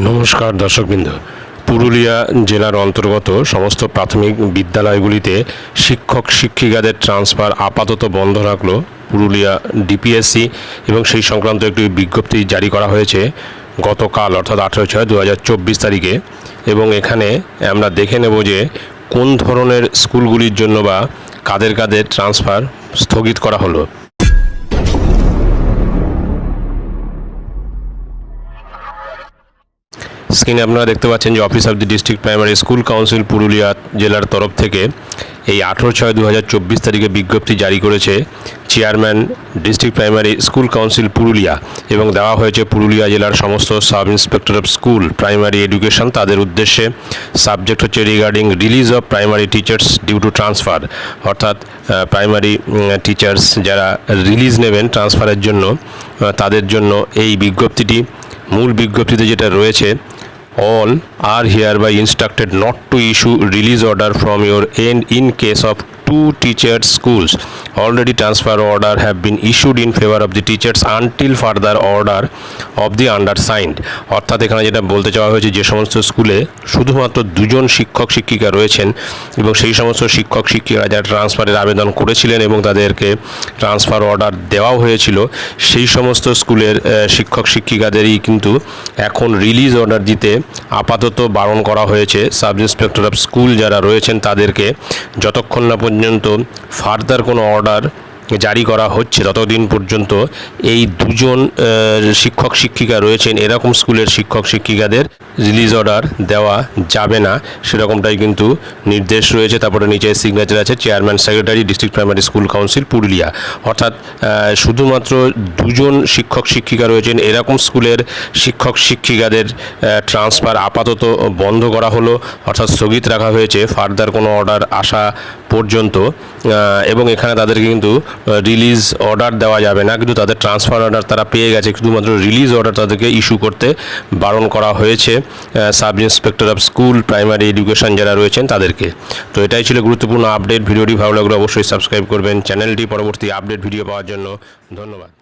নমস্কার দর্শকবৃন্দ। পুরুলিয়া জেলার অন্তর্গত সমস্ত প্রাথমিক বিদ্যালয়গুলিতে শিক্ষক শিক্ষিকাদের ট্রান্সফার আপাতত বন্ধ রাখল পুরুলিয়া ডিপিএসসি এবং সেই সংক্রান্ত একটি বিজ্ঞপ্তি জারি করা হয়েছে গতকাল, অর্থাৎ আঠেরো ছয় দু তারিখে। এবং এখানে আমরা দেখে নেব যে কোন ধরনের স্কুলগুলির জন্য বা কাদের কাদের ট্রান্সফার স্থগিত করা হলো। স্ক্রিনে আপনারা দেখতে পাচ্ছেন যে office of the district primary school council Purulia জেলার তরফ থেকে এই আঠেরো ছয় দু তারিখে বিজ্ঞপ্তি জারি করেছে chairman district primary school council Purulia এবং দেওয়া হয়েছে পুরুলিয়া জেলার সমস্ত sub inspector of school primary education তাদের উদ্দেশ্যে। সাবজেক্ট হচ্ছে regarding release of primary teachers due to transfer অর্থাৎ প্রাইমারি টিচার্স যারা রিলিজ নেবেন ট্রান্সফারের জন্য তাদের জন্য এই বিজ্ঞপ্তিটি, মূল বিজ্ঞপ্তিতে যেটা রয়েছে all are hereby instructed not to issue release order from your end in case of two teachers schools. Already transfer order have been issued in favor of the teachers until further order of the undersigned অর্থাৎ এখানে যেটা বলতে চাওয়া হয়েছে, যে সমস্ত স্কুলে শুধুমাত্র দুজন শিক্ষক শিক্ষিকা রয়েছেন এবং সেই সমস্ত শিক্ষক শিক্ষিকা যারা ট্রান্সফারের আবেদন করেছিলেন এবং তাদেরকে ট্রান্সফার অর্ডার দেওয়াও হয়েছিল, সেই সমস্ত স্কুলের শিক্ষক শিক্ষিকাদেরই কিন্তু এখন রিলিজ অর্ডার দিতে আপাতত বারণ করা হয়েছে। সাব ইন্সপেক্টর অফ স্কুল যারা রয়েছেন, তাদেরকে যতক্ষণ না পর্যন্ত ফার্দার কোনো অর্ডার জারি করা হচ্ছে ততদিন পর্যন্ত এই দুজন শিক্ষক শিক্ষিকা রয়েছেন, এরকম স্কুলের শিক্ষক শিক্ষিকাদের রিলিজ অর্ডার দেওয়া যাবে না। সেরকমটাই কিন্তু নির্দেশ রয়েছে। তারপরে নিচে সিগনেচার আছে chairman secretary district primary school council Purulia. অর্থাৎ শুধুমাত্র দুজন শিক্ষক শিক্ষিকা রয়েছেন। এরকম স্কুলের শিক্ষক শিক্ষিকাদের ট্রান্সফার আপাতত বন্ধ করা হলো। অর্থাৎ স্থগিত রাখা হয়েছে। ফার্দার কোনো অর্ডার আসা পর্যন্ত এবং এখানে তাদেরকে কিন্তু রিলিজ অর্ডার দেওয়া যাবে না, কিন্তু তাদের ট্রান্সফার অর্ডার তারা পেয়ে গেছে। শুধুমাত্র রিলিজ অর্ডার তাদেরকে ইস্যু করতে বারণ করা হয়েছে sub inspector of school primary education যারা রয়েছেন তাদেরকে। তো এটাই ছিল গুরুত্বপূর্ণ আপডেট ভিডিওটি ভালো লাগলে অবশ্যই সাবস্ক্রাইব করবেন। চ্যানেলটি পরবর্তী আপডেট ভিডিও পাওয়ার জন্য ধন্যবাদ।